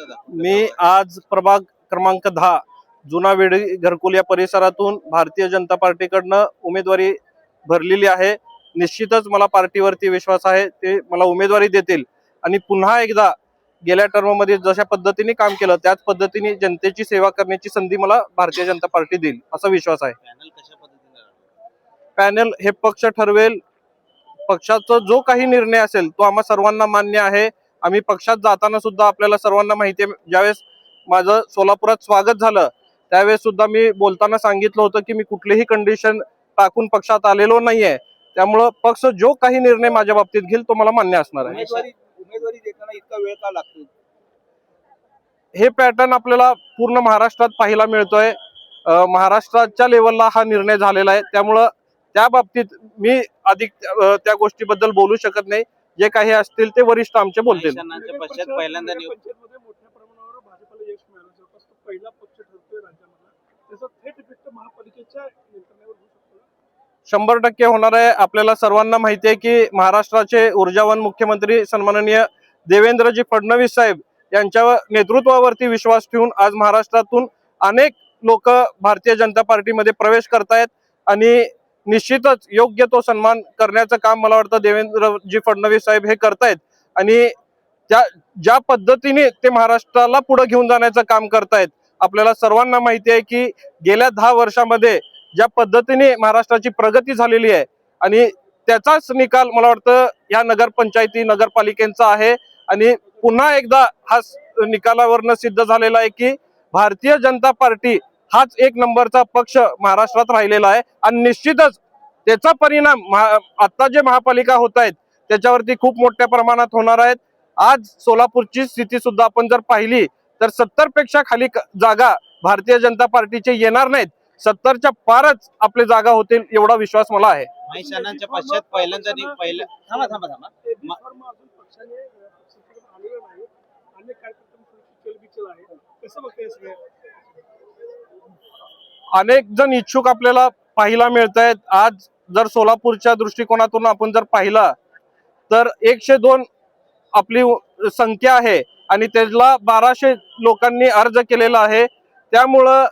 मी आज प्रभाग क्रमांक दहा जुना वेडी घरकुल या परिसरातून भारतीय जनता पार्टीकडनं उमेदवारी भरलेली आहे. निश्चितच मला पार्टीवरती विश्वास आहे ते मला उमेदवारी देतील. आणि पुन्हा एकदा गेल्या टर्ममध्ये जशा पद्धतीने काम केलं त्याच पद्धतीने जनतेची सेवा करण्याची संधी मला भारतीय जनता पार्टी देईल असा विश्वास आहे? पॅनल हे पक्ष ठरवेल. पक्षाचा जो काही निर्णय असेल तो आम्हा सर्वांना मान्य आहे. आम्ही पक्षात जाताना सुद्धा आपल्याला सर्वांना माहिती आहे. ज्यावेळेस माझं सोलापुरात स्वागत झालं त्यावेळेस सुद्धा मी बोलताना सांगितलं होतं की मी कुठलीही कंडिशन टाकून पक्षात आलेलो नाहीये. त्यामुळं पक्ष जो काही निर्णय माझ्या बाबतीत घेईल तो मला मान्य असणार आहे. हे पॅटर्न आपल्याला पूर्ण महाराष्ट्रात पाहायला मिळतोय. महाराष्ट्राच्या लेवलला हा निर्णय झालेला आहे. त्यामुळं त्या बाबतीत मी अधिक त्या गोष्टीबद्दल बोलू शकत नाही. जे काही असतील ते वरिष्ठ आमचे बोलतील. पहिल्यांदा शंभर टक्के होणार आहे. आपल्याला सर्वांना माहिती आहे की महाराष्ट्राचे ऊर्जावान मुख्यमंत्री सन्माननीय देवेंद्रजी फडणवीस साहेब यांच्या नेतृत्वावरती विश्वास ठेवून आज महाराष्ट्रातून अनेक लोक भारतीय जनता पार्टीमध्ये प्रवेश करतायत आणि निश्चितच योग्य तो सन्मान करण्याचं काम मला वाटतं देवेंद्रजी फडणवीस साहेब हे करतायत. आणि त्या ज्या पद्धतीने ते महाराष्ट्राला पुढे घेऊन जाण्याचं काम करतायत आपल्याला सर्वांना माहिती आहे की गेल्या दहा वर्षामध्ये ज्या पद्धतीने महाराष्ट्राची प्रगती झालेली आहे आणि त्याचाच निकाल मला वाटतं या नगरपंचायती नगरपालिकेचा आहे. आणि पुन्हा एकदा हा निकालावरनं सिद्ध झालेला आहे की भारतीय जनता पार्टी हाच एक नंबरचा पक्ष महाराष्ट्रात राहिलेला आहे. आणि निश्चितच त्याचा परिणाम महा- आता जे महापालिका होत आहेत त्याच्यावरती खूप मोठ्या प्रमाणात होणार आहेत. आज सोलापूरची स्थिती सुद्धा आपण जर पाहिली तर सत्तरपेक्षा खाली जागा भारतीय जनता पार्टीचे येणार नाहीत. सत्तरच्या पारच आपले जागा होतील एवढा विश्वास मला आहे. पश्चात पहिल्यांदा थांबा थांबा थांबा. आलेलं नाही अनेक कार्यकर्त्यांची चलबिचल आहे कसं बघते हे सगळं अनेक जण इच्छुक आपल्याला पाहायला मिळत आहेत आज जर सोलापूरच्या दृष्टिकोनातून आपण जर पाहिला तर एकशे दोन आपली संख्या आहे आणि त्याला बाराशे लोकांनी अर्ज केलेला आहे. त्यामुळं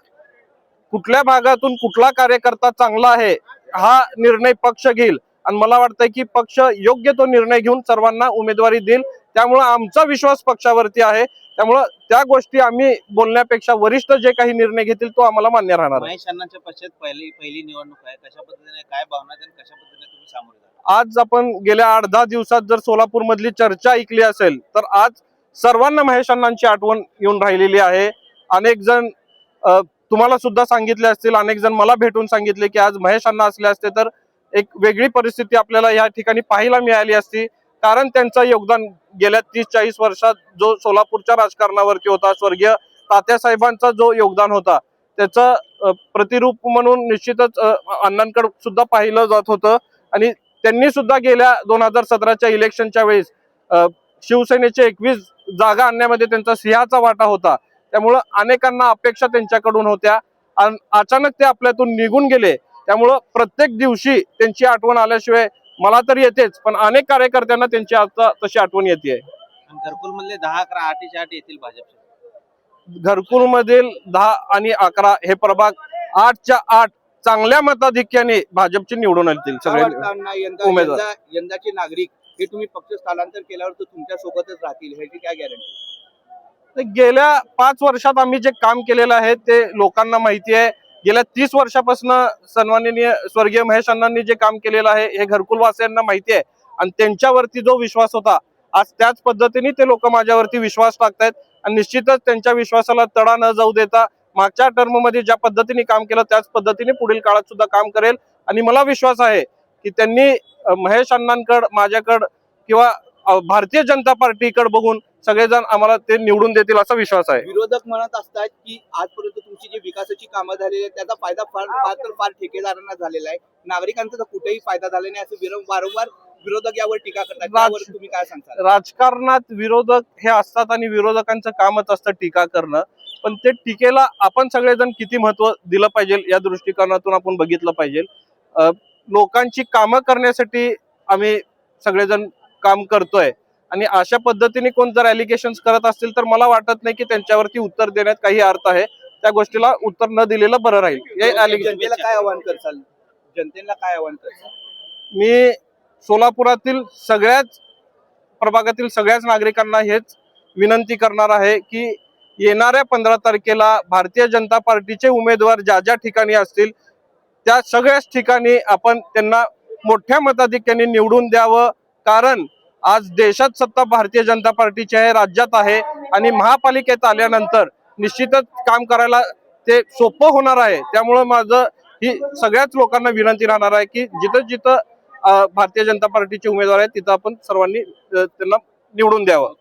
कुठल्या भागातून कुठला कार्यकर्ता चांगला आहे हा निर्णय पक्ष घेईल. आणि मला वाटतंय की पक्ष योग्य तो निर्णय घेऊन सर्वांना उमेदवारी देईल. त्यामुळं आमचा विश्वास पक्षावरती आहे. त्यामुळं त्या गोष्टी आम्ही बोलण्यापेक्षा वरिष्ठ जे काही निर्णय घेतील तो आम्हाला मान्य राहणार आहे. महिषाणांच्या पश्चात पहिली पहिली निवडणूक आहे. कशा पद्धतीने काय भावना आहेत आणि कशा पद्धतीने तुम्ही सामोरे जाता आज आपण गेल्या आठ दहा दिवसात जर सोलापूर मधली चर्चा ऐकली असेल तर आज सर्वांना महेश अण्णांची आठवण येऊन राहिलेली आहे. अनेक जण अ, तुम्हाला सुद्धा सांगितले असतील अनेक जण मला भेटून सांगितले की आज महेश अण्णा असले असते तर एक वेगळी परिस्थिती आपल्याला या ठिकाणी पाहायला मिळाली असती. कारण त्यांचा योगदान गेल्या तीस चाळीस वर्षात जो सोलापूरच्या राजकारणावरती होता स्वर्गीय तात्यासाहेबांचा जो योगदान होता त्याचं प्रतिरूप म्हणून निश्चितच अण्णांकडे सुद्धा पाहिलं जात होतं. आणि त्यांनी सुद्धा गेल्या दोन हजार सतराच्या इलेक्शनच्या वेळेस शिवसेनेचे एकवीस जागा आणण्यामध्ये त्यांचा सिंहाचा वाटा होता. त्यामुळं अनेकांना अपेक्षा त्यांच्याकडून होत्या. अचानक ते आपल्यातून निघून गेले. त्यामुळं प्रत्येक दिवशी त्यांची आठवण आल्याशिवाय मला तर येतेच पण अनेक कार्यकर्त्यांना त्यांची आता तशी आठवण येते. घरकुल मधले दहा अकरा आठच्या आठ येतील भाजपचे. घरकुल मधील दहा आणि अकरा हे प्रभाग आठच्या आठ चांगल्या मताधिक्याने भाजपचे निवडून येतील सगळे उमेदवार. यंदा यंदाचे नागरिक हे तुम्ही पक्ष स्थलांतर केल्यावर तुमच्या सोबतच राहतील ह्याची काय गॅरंटी गेल्या पाच वर्षात आम्ही जे काम केलेलं आहे ते लोकांना माहिती आहे. गेल्या तीस वर्षापासून सन्माननीय स्वर्गीय महेश अण्णांनी जे काम केलेलं आहे हे घरकुलवासियांना माहिती आहे. आणि त्यांच्यावरती जो विश्वास होता आज त्याच पद्धतीने ते लोक माझ्यावरती विश्वास टाकतायत. आणि निश्चितच त्यांच्या विश्वासाला तडा न जाऊ देता मागच्या टर्ममध्ये ज्या पद्धतीने काम केलं त्याच पद्धतीने पुढील काळात सुद्धा काम करेल. आणि मला विश्वास आहे की त्यांनी महेश अण्णांकड माझ्याकड किंवा भारतीय जनता पार्टीकडे बघून सगळेजण आम्हाला ते निवडून देतील असा विश्वास आहे. विरोधक म्हणत असतात की आजपर्यंत तुमची जी विकासाची कामं झालेली आहेत त्याचा फायदा फार फार तर फार ठेकेदारांना झालेला आहे. नागरिकांचा तर कुठेही फायदा झाला नाही असं विरो- वारंवार विरोधक यावर टीका करतात. त्यावर तुम्ही काय सांगता राजकारणात विरोधक हे असतात आणि विरोधकांचं कामच असतं टीका करणं. पण ते टीकेला आपण सगळेजण किती महत्त्व दिलं पाहिजे या दृष्टिकोनातून आपण बघितलं पाहिजे. लोकांची कामं करण्यासाठी आम्ही सगळेजण काम करतोय. आणि अशा पद्धतीने कोण जर अलिगेशन करत असतील तर मला वाटत नाही की त्यांच्यावरती उत्तर देण्यात काही अर्थ आहे. त्या गोष्टीला उत्तर न दिलेलं बरं राहील. हे जनतेला काय आव्हान करसाल? जनतेला काय आव्हान करसाल? मी सोलापुरातील सगळ्याच प्रभागातील सगळ्याच नागरिकांना हेच विनंती करणार आहे की येणाऱ्या पंधरा तारखेला भारतीय जनता पार्टीचे उमेदवार ज्या ज्या ठिकाणी असतील त्या सगळ्याच ठिकाणी आपण त्यांना मोठ्या मताधिक्याने निवडून द्यावं. कारण आज देशात सत्ता भारतीय जनता पार्टीची आहे राज्यात आहे आणि महापालिकेत आल्यानंतर निश्चितच काम करायला ते सोपं होणार आहे. त्यामुळं माझं ही सगळ्याच लोकांना विनंती राहणार आहे की जिथं जिथं भारतीय जनता पार्टीचे उमेदवार आहेत तिथं आपण सर्वांनी त्यांना निवडून द्यावं.